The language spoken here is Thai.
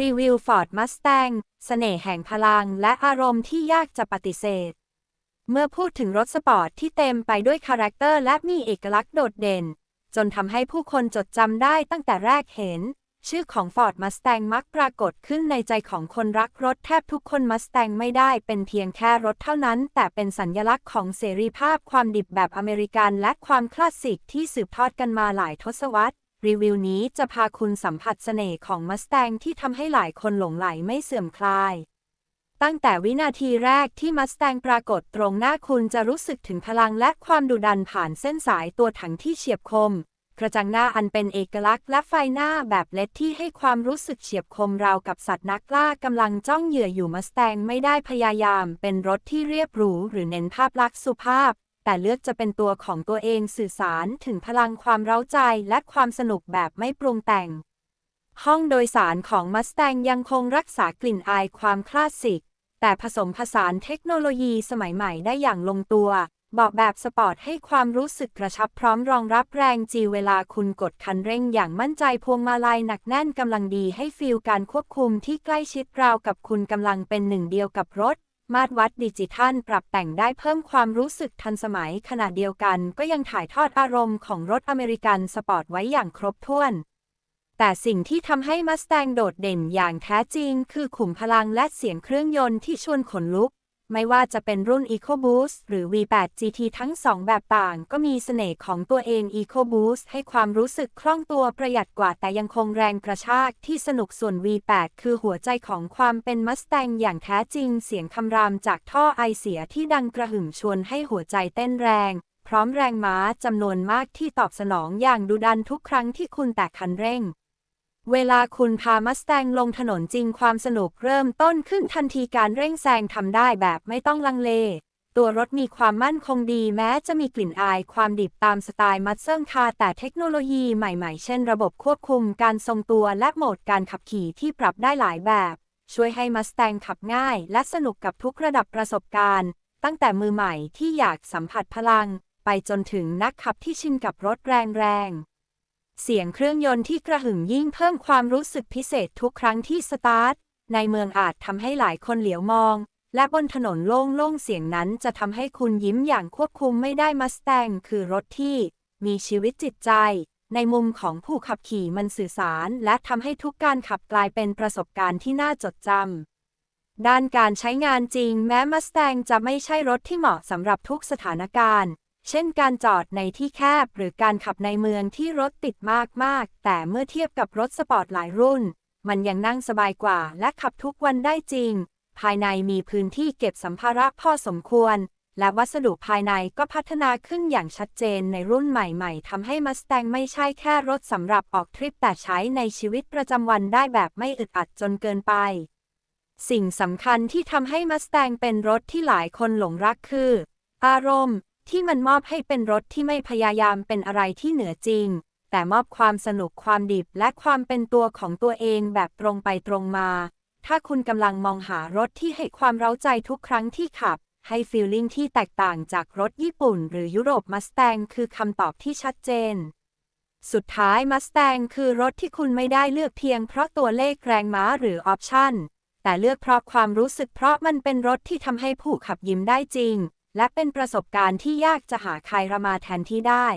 รีวิว Ford Mustang เสน่ห์แห่งพลังและอารมณ์ที่ยากจะปฏิเสธ เมื่อพูดถึงรถสปอร์ตที่เต็มไปด้วยคาแรคเตอร์และมีเอกลักษณ์โดดเด่น จนทำให้ผู้คนจดจำได้ตั้งแต่แรกเห็น ชื่อของ Ford Mustang มักปรากฏขึ้นในใจของคนรักรถแทบทุกคน Mustang ไม่ได้เป็นเพียงแค่รถเท่านั้น แต่เป็นสัญลักษณ์ของเสรีภาพความดิบแบบอเมริกัน และความคลาสสิกที่สืบทอดกันมาหลายทศวรรษ รีวิวนี้จะพาคุณสัมผัสเสน่ห์ของ Mustang ที่ทำให้หลายคนหลงไหลไม่เสื่อมคลาย ตั้งแต่วินาทีแรกที่ Mustang ปรากฏตรงหน้าคุณจะรู้สึกถึงพลังและความดุดันผ่านเส้นสายตัวถังที่เฉียบคม กระจังหน้าอันเป็นเอกลักษณ์และไฟหน้าแบบเล็ดที่ให้ความรู้สึกเฉียบคมราวกับสัตว์นักล่ากำลังจ้องเหยื่ออยู่ Mustang ไม่ได้พยายาม เป็นรถที่เรียบหรูหรือเน้นภาพลักษณ์สุภาพ แต่เลือกจะเป็นตัวของตัวเองสื่อสารถึงพลังความเร้าใจและความสนุกแบบไม่ปรุงแต่ง ห้องโดยสารของ Mustang ยังคงรักษากลิ่นอายความคลาสสิก แต่ผสมผสานเทคโนโลยีสมัยใหม่ได้อย่างลงตัวบอกแบบสปอร์ตให้ความรู้สึกกระชับพร้อมรองรับแรงจีเวลาคุณกดคันเร่งอย่างมั่นใจพวงมาลัยหนักแน่นกำลังดีให้ฟีลการควบคุมที่ใกล้ชิดราวกับคุณกำลังเป็นหนึ่งเดียวกับรถ มาตรวัดดิจิทัลปรับแต่งได้เพิ่มความรู้สึกทันสมัยขณะเดียวกันก็ยังถ่ายทอดอารมณ์ของรถอเมริกันสปอร์ตไว้อย่างครบถ้วน แต่สิ่งที่ทำให้มัสแตงโดดเด่นอย่างแท้จริง คือขุมพลังและเสียงเครื่องยนต์ที่ชวนขนลุก ไม่ว่าจะเป็นรุ่น EcoBoost หรือ V8 GT ทั้งสองแบบต่างก็มีเสน่ห์ของตัวเอง EcoBoost ให้ความรู้สึกคล่องตัวประหยัดกว่าแต่ยังคงแรงกระชากที่สนุกส่วน V8 คือหัวใจของความเป็น Mustang อย่างแท้จริงเสียงคำรามจากท่อไอเสียที่ดังกระหึ่มชวนให้หัวใจเต้นแรงพร้อมแรงม้าจำนวนมากที่ตอบสนองอย่างดุดันทุกครั้งที่คุณแตะคันเร่ง เวลาคุณพามัสแตงลงถนนจริงความสนุกเริ่มต้นขึ้นทันทีการเร่งแซงทำได้แบบไม่ต้องลังเล ตัวรถมีความมั่นคงดีแม้จะมีกลิ่นอายความดิบตามสไตล์มัสเซิลคาร์แต่เทคโนโลยีใหม่ๆ เช่นระบบควบคุมการทรงตัวและโหมดการขับขี่ที่ปรับได้หลายแบบ ช่วยให้มัสแตงขับง่าย และสนุกกับทุกระดับประสบการณ์ ตั้งแต่มือใหม่ที่อยากสัมผัสพลัง ไปจนถึงนักขับที่ชินกับรถแรงๆ เสียงเครื่องยนต์ที่กระหึ่มยิ่งเพิ่มความรู้สึกพิเศษทุกครั้งที่สตาร์ท ในเมืองอาจทำให้หลายคนเหลียวมอง และบนถนนโล่งๆเสียงนั้นจะทำให้คุณยิ้มอย่างควบคุมไม่ได้มัสแตงคือรถที่ มีชีวิตจิตใจ ในมุมของผู้ขับขี่มันสื่อสาร และทำให้ทุกการขับกลายเป็นประสบการณ์ที่น่าจดจำด้านการใช้งานจริง แม้มัสแตงจะไม่ใช่รถที่เหมาะสำหรับทุกสถานการณ์ เช่นการจอดในที่แคบหรือการขับในเมืองที่รถติดมากๆ แต่เมื่อเทียบกับรถสปอร์ตหลายรุ่น มันยังนั่งสบายกว่าและขับทุกวันได้จริง ภายในมีพื้นที่เก็บสัมภาระพอสมควร และวัสดุภายในก็พัฒนาขึ้นอย่างชัดเจนในรุ่นใหม่ๆทำให้มัสแตงไม่ใช่แค่รถสำหรับออกทริปแต่ใช้ในชีวิตประจำวันได้แบบไม่อึดอัดจนเกินไป สิ่งสำคัญที่ทำให้มัสแตงเป็นรถที่หลายคนหลงรักคือ อารมณ์ ที่มันมอบให้เป็นรถที่ไม่พยายามเป็นอะไรที่เหนือจริง แต่มอบความสนุกความดิบและความเป็นตัวของตัวเองแบบตรงไปตรงมา ถ้าคุณกำลังมองหารถที่ให้ความเร้าใจทุกครั้งที่ขับ ให้ฟีลลิ่งที่แตกต่างจากรถญี่ปุ่น หรือยุโรปมัสแตงคือคำตอบที่ชัดเจน สุดท้ายมัสแตงคือรถที่คุณไม่ได้เลือกเพียงเพราะตัวเลขแรงม้าหรือออปชั่นแต่เลือกเพราะความรู้สึกเพราะมันเป็นรถที่ทำให้ผู้ขับยิ้มได้จริง และเป็นประสบการณ์ที่ยากจะหาใครมาแทนที่ได้